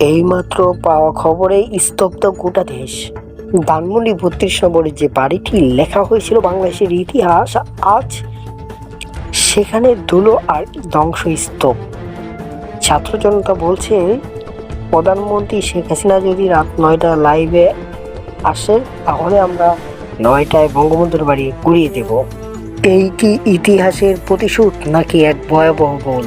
এইমাত্র পাওয়া খবরে স্তব্ধ গোটা দেশ। ধানমন্ডি বত্রিশ নম্বরের যে বাড়িটি লেখা হয়েছিল বাংলাদেশের ইতিহাস, আজ সেখানে ধুলো আর ধ্বংসস্তূপ। ছাত্র জনতা বলছে, প্রধানমন্ত্রী শেখ হাসিনা যদি রাত নয়টা লাইভে আসে, তাহলে আমরা নয়টায় বঙ্গবন্ধুর বাড়ি গুড়িয়ে দেব। এই কি ইতিহাসের প্রতিশোধ নাকি এক ভয়াবহ গোল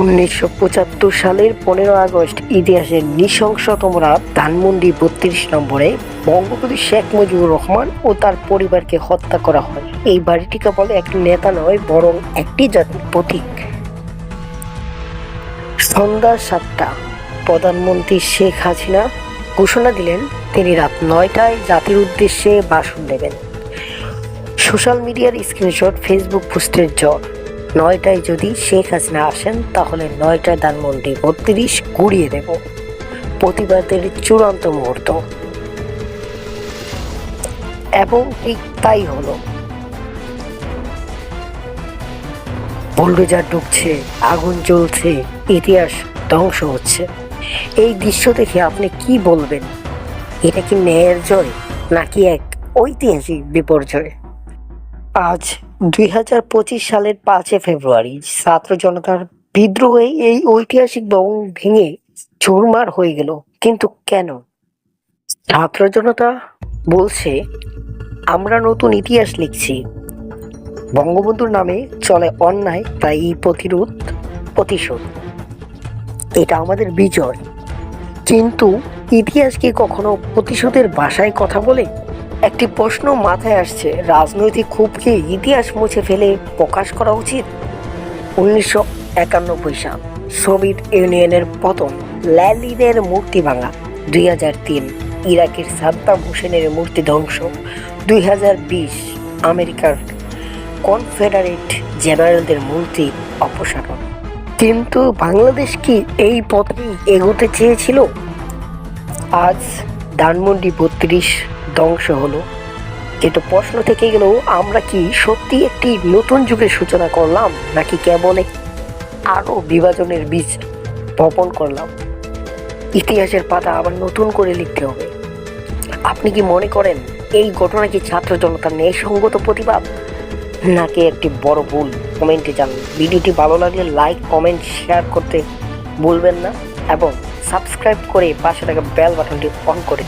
উনিশশো পঁচাত্তর সালের পনেরো আগস্ট ইতিহাসের নৃশংসতম রাত, ধানমন্ডি বত্রিশ নম্বরে বঙ্গবন্ধু শেখ মুজিবুর রহমান ও তার পরিবারকে হত্যা করা হয়। এই বাড়িটিকে বলে একটি নেতা নয়, বরং একটি জাতির প্রতীক। সন্ধ্যা সাতটা, প্রধানমন্ত্রী শেখ হাসিনা ঘোষণা দিলেন, তিনি রাত নয়টায় জাতির উদ্দেশ্যে ভাষণ দেবেন। সোশ্যাল মিডিয়ার স্ক্রিনশট, ফেসবুক পোস্টের জ্বর। নয়টায় যদি শেখ হাসিনা আসেন, তাহলে নয়টায় ধানমন্ডি বত্রিশ গুড়িয়ে দেব। প্রতিবাদের চূড়ান্ত মুহূর্ত। এবং ঠিক তাই হলো। বুলডোজার ঢুকছে আগুন জ্বলছে, ইতিহাস ধ্বংস হচ্ছে। এই দৃশ্য দেখে আপনি কি বলবেন? এটা কি ন্যায়ের জয়, নাকি এক ঐতিহাসিক বিপর্যয়? আজ দুই হাজার পঁচিশ সালের পাঁচই ফেব্রুয়ারি ছাত্র জনতার বিদ্রোহে এই ঐতিহাসিক ভবন ভেঙে চুরমার হয়ে গেল। কিন্তু কেন? ছাত্র জনতা বলছে, আমরা নতুন ইতিহাস লিখছি। বঙ্গবন্ধুর নামে চলে অন্যায়, তাই এই প্রতিরোধ, প্রতিশোধ। এটা আমাদের বিজয়। কিন্তু ইতিহাস কি কখনো প্রতিশোধের ভাষায় কথা বলে? একটি প্রশ্ন মাথায় আসছে, রাজনৈতিক ক্ষোভকে ইতিহাস মুছে ফেলে প্রকাশ করা উচিত? উনিশশো একানব্বই সাল, সোভিয়েত ইউনিয়নের পতন ল্যালিনের মূর্তি ভাঙা। দুই হাজার তিন, ইরাকের সাদ্দাম হোসেনের মূর্তি ধ্বংস। দুই হাজার বিশ, আমেরিকার কনফেডারেট জেনারেলদের মূর্তি অপসারণ। কিন্তু বাংলাদেশ কি এই পথেই এগোতে চেয়েছিল? আজ ধানমন্ডি বত্রিশ ধ্বংস হলো। কিন্তু প্রশ্ন থেকে গেল, আমরা কি সত্যি একটি নতুন যুগের সূচনা করলাম, নাকি কেবল আরও বিভাজনের বীজ বপন করলাম? ইতিহাসের পাতা আবার নতুন করে লিখতে হবে। আপনি কি মনে করেন, এই ঘটনা কি ছাত্র জনতার ন্যায়সঙ্গত প্রতিবাদ, নাকি একটি বড় ভুল? কমেন্টে জানান। ভিডিওটি ভালো লাগলে লাইক, কমেন্ট, শেয়ার করতে ভুলবেন না এবং সাবস্ক্রাইব করে পাশে থাকা বেল বাটনটি অন করে